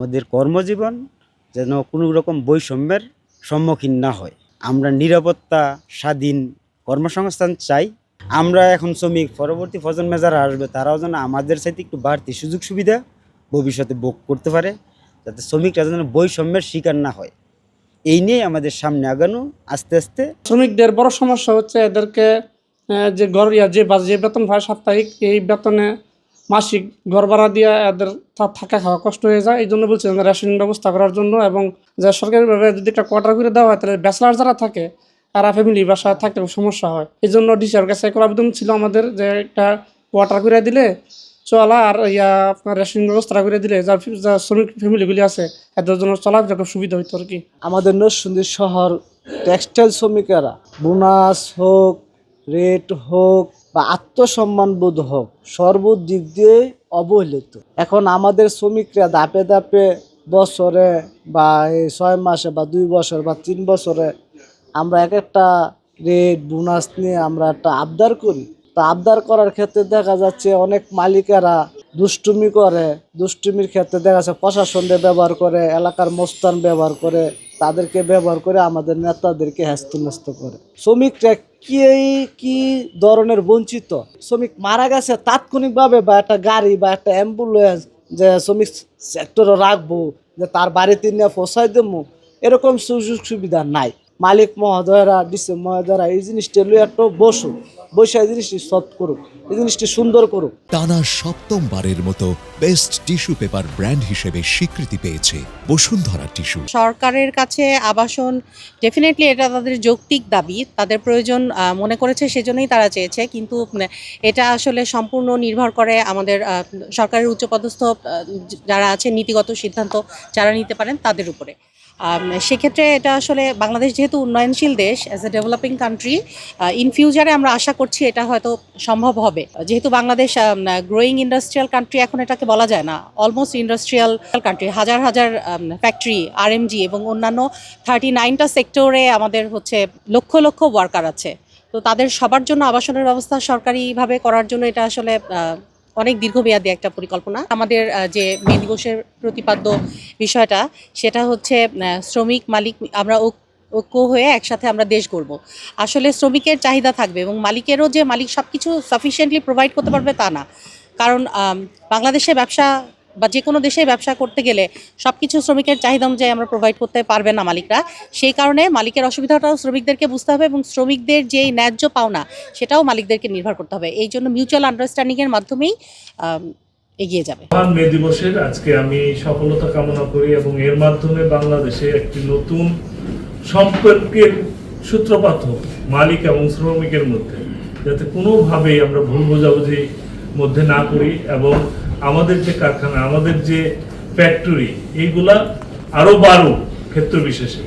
আমাদের কর্মজীবন যেন কোনো রকম বৈষম্যের সম্মুখীন না হয়। আমরা নিরাপত্তা, স্বাধীন কর্মসংস্থান চাই। আমরা এখন শ্রমিক, পরবর্তী প্রজন্মে যারা আসবে, তারাও যেন আমাদের সাথে একটু বাড়তি সুযোগ সুবিধা ভবিষ্যতে ভোগ করতে পারে, যাতে শ্রমিকরা যেন বৈষম্যের শিকার না হয়। এই নিয়ে আমাদের সামনে আগানো আস্তে আস্তে। শ্রমিকদের বড় সমস্যা হচ্ছে এদেরকে যে ঘর যে যে বেতন হয় সাপ্তাহিক, এই বেতনে মাসিক ঘর ভাড়া দিয়ে এদের থাকা খাওয়া কষ্ট হয়ে যায়। এই জন্য বলছিলাম যে রেশন ব্যবস্থা করার জন্য এবং যে সরকারিভাবে যদি একটা কোয়ার্টার করে দেওয়া হয়, তাহলে ব্যাচলার যারা থাকে, তারা ফ্যামিলি বাসায় থাকতে সমস্যা হয়। এই জন্য ডিসিআর কাছে একটা আবেদন ছিল আমাদের যে একটা কোয়ার্টার করে দিলে চলা আর ইয়া আপনার রেশন ব্যবস্থা করে দিলে যার যা শ্রমিক ফ্যামিলিগুলি আছে, এদের জন্য চলা খুব সুবিধা হইতো আর কি আমাদের নরসিংদী শহর টেক্সটাইল শ্রমিকেরা, বোনাস হোক রেট হোক বা আত্মসম্মান বোধ হোক সর্বদিক দিয়ে অবহেলিত। এখন আমাদের শ্রমিকরা ধাপে ধাপে বছরে বা এই ছয় মাসে বা দুই বছর বা তিন বছরে আমরা এক একটা রেট বোনাস নিয়ে আমরা একটা আবদার করি। তা আবদার করার ক্ষেত্রে দেখা যাচ্ছে অনেক মালিকেরা দুষ্টুমি করে। দুষ্টুমির ক্ষেত্রে দেখা যাচ্ছে প্রশাসনকে ব্যবহার করে, এলাকার মোস্তান ব্যবহার করে, তাদেরকে ব্যবহার করে আমাদের নেতাদেরকে হ্যাস্ত করে। শ্রমিকরা কি কি ধরনের বঞ্চিত? শ্রমিক মারা গেছে তাৎক্ষণিকভাবে বা একটা গাড়ি বা একটা অ্যাম্বুলেন্স যে শ্রমিক সেক্টরে রাখব, যে তার বাড়িতে নিয়ে ফসাই দেবো, এরকম সুযোগ সুবিধা নাই। মালিক মহোদয়রা ডিসি মহোদয়রা এই জিনিসটা লইয়া একটু বসুক। বসে এই জিনিসটি সফট করুক এই জিনিসটি সুন্দর করুক। টানা সপ্তমবারের মতো বেস্ট টিস্যু পেপার ব্র্যান্ড হিসেবে স্বীকৃতি পেয়েছে বসুন্ধরা টিস্যু সরকারের কাছে আবাসন ডেফিনেটলি এটা তাদের যৌক্তিক দাবি তাদের প্রয়োজন মনে করেছে সেজন্যই তারা চেয়েছে কিন্তু এটা আসলে সম্পূর্ণ নির্ভর করে আমাদের সরকারের উচ্চপদস্থ যারা আছে নীতিগত সিদ্ধান্ত যারা নিতে পারেন তাদের উপরে। সেক্ষেত্রে এটা আসলে বাংলাদেশ যেহেতু উন্নয়নশীল দেশ as a developing country in ফিউচারে আমরা আশা করছি এটা হয়তো সম্ভব হবে। যেহেতু বাংলাদেশ গ্রোয়িং ইন্ডাস্ট্রিয়াল কান্ট্রি এখন এটাকে বলা যায় না অলমোস্ট ইন্ডাস্ট্রিয়াল কান্ট্রি হাজার হাজার ফ্যাক্টরি আরএমজি এবং অন্যান্য থার্টি নাইনটা সেক্টরে আমাদের হচ্ছে লক্ষ লক্ষ ওয়ার্কার আছে। তো তাদের সবার জন্য আবাসনের ব্যবস্থা সরকারিভাবে করার জন্য এটা আসলে অনেক দীর্ঘমেয়াদী একটা পরিকল্পনা। আমাদের যে মেন দিবসের প্রতিপাদ্য বিষয়টা, সেটা হচ্ছে শ্রমিক মালিক, আমরা ঐক- ঐক্য হয়ে একসাথে আমরা দেশ গড়ব। আসলে শ্রমিকের চাহিদা থাকবে এবং মালিকেরও যে মালিক সব কিছু সাফিসিয়েন্টলি প্রোভাইড করতে পারবে তা না। কারণ বাংলাদেশে ব্যবসা বা যে কোনো দেশে ব্যবসা করতে গেলে সব কিছু শ্রমিকের চাহিদা অনুযায়ী আমরা প্রোভাইড করতে পারবে না মালিকরা। সেই কারণে মালিকের অসুবিধাটাও শ্রমিকদেরকে বুঝতে হবে এবং শ্রমিকদের যেই ন্যায্য পাওনা সেটাও মালিকদেরকে নির্ভর করতে হবে। এই জন্য মিউচুয়াল আন্ডারস্ট্যান্ডিংয়ের মাধ্যমেই এগিয়ে যাবে। মহান মে দিবসের আজকে আমি সফলতা কামনা করি এবং এর মাধ্যমে বাংলাদেশে একটি নতুন সম্পর্কের সূত্রপাত হোক মালিক এবং শ্রমিকের মধ্যে, যাতে কোনোভাবেই আমরা ভুল বোঝাবুঝি মধ্যে না করি এবং আমাদের যে কারখানা, আমাদের যে ফ্যাক্টরি এইগুলা আরও বাড়ুক ক্ষেত্র বিশেষে।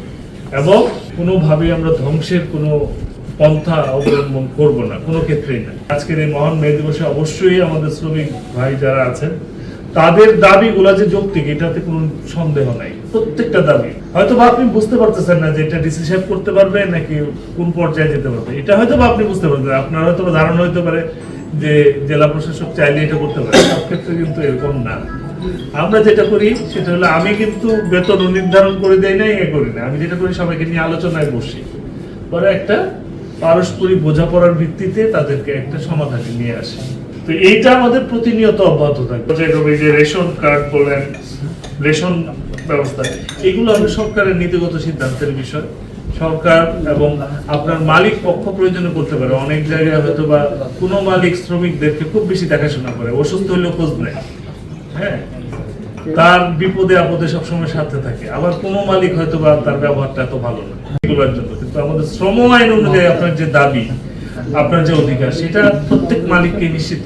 এবং কোনোভাবেই আমরা ধ্বংসের কোনো পন্থা অবলম্বন করব না, কোনো ক্ষেত্রেই না। আজকের এই মহান মে দিবসে অবশ্যই আমাদের শ্রমিক ভাই যারা আছেন, তাদের দাবিগুলা যে যৌক্তিক, এটাতে কোনো সন্দেহ নাই। প্রত্যেকটা দাবি। হয়তো বা আপনি বুঝতে পারতেছেন না যে এটা ডিসি সাহেব করতে পারবে নাকি কোন পর্যায়ে যেতে পারবে। এটা হয়তো বা আপনি বুঝতে পারবেন। আপনার হয়তো ধারণা হইতে পারে যে জেলা প্রশাসক চাইলে এটা করতে পারে, সব ক্ষেত্রে কিন্তু এরকম না। আমরা যেটা করি, সেটা হলো আমি কিন্তু বেতন নির্ধারণ করে দেই না এ করি না। আমি যেটা করি, সবাইকে নিয়ে আলোচনায় বসি। পরে একটা পারস্পরিক বোঝাপড়ার ভিত্তিতে তাদেরকে একটা সমাধানে নিয়ে আসি। তো এইটা আমাদের প্রতিনিয়ত অব্যাহত থাকবে। যেরকম এই যে রেশন কার্ড বলেন, রেশন ব্যবস্থা, এগুলো হলো সরকারের নীতিগত সিদ্ধান্তের বিষয়। সরকার এবং আপনার মালিক পক্ষ প্রয়োজনে করতে পারে। অনেক জায়গায় হয়তো বা কোনো মালিক শ্রমিকদেরকে খুব বেশি দেখাশোনা করে। অসুস্থ হলেও খোঁজ নেয়। হ্যাঁ? তার বিপদে আপদে সবসময় সাথে থাকে। আবার কোনো মালিক হয়তো বা তার ব্যবহারটা এত ভালো না। জন্য। কিন্তু আমাদের শ্রম আইন অনুযায়ী আপনার যে দাবি, আপনার যে অধিকার, সেটা প্রত্যেক মালিককে নিশ্চিত